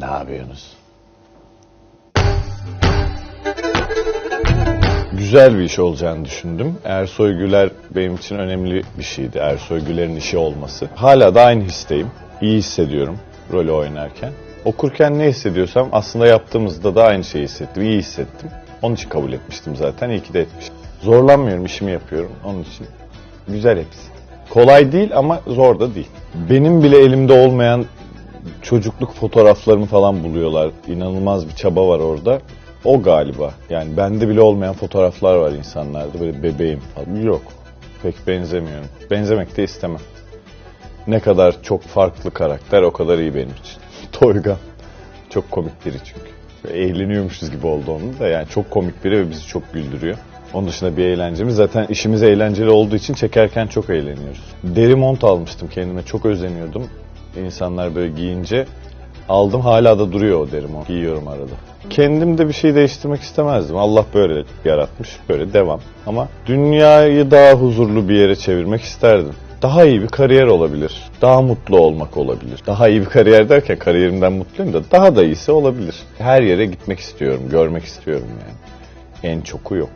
Ne yapıyorsunuz? Güzel bir iş olacağını düşündüm. Ersoy Güler benim için önemli bir şeydi. Ersoy Güler'in işi olması. Hala da aynı histeyim. İyi hissediyorum rolü oynarken. Okurken ne hissediyorsam aslında yaptığımızda da aynı şeyi hissettim. İyi hissettim. Onun için kabul etmiştim zaten. İyi ki de etmişim. Zorlanmıyorum, işimi yapıyorum. Onun için güzel hepsi. Kolay değil ama zor da değil. Benim bile elimde olmayan çocukluk fotoğraflarımı falan buluyorlar. İnanılmaz bir çaba var orada. O galiba. Yani bende bile olmayan fotoğraflar var insanlarda. Böyle bebeğim falan. Yok. Pek benzemiyorum. Benzemek de istemem. Ne kadar çok farklı karakter o kadar iyi benim için. Toygan. Çok komik biri çünkü. Böyle Eğleniyormuşuz gibi oldu onun da. Yani çok komik biri ve bizi çok güldürüyor. Onun dışında bir eğlencemiz. Zaten işimiz eğlenceli olduğu için çekerken çok eğleniyoruz. Deri mont almıştım kendime. Çok özeniyordum. İnsanlar böyle giyince aldım. Hala da duruyor o deri mont. Giyiyorum arada. Kendim de bir şey değiştirmek istemezdim. Allah böyle yaratmış. Böyle devam. Ama dünyayı daha huzurlu bir yere çevirmek isterdim. Daha iyi bir kariyer olabilir. Daha mutlu olmak olabilir. Daha iyi bir kariyer derken kariyerimden mutluyum da daha da iyisi olabilir. Her yere gitmek istiyorum, görmek istiyorum yani. En çoku yok.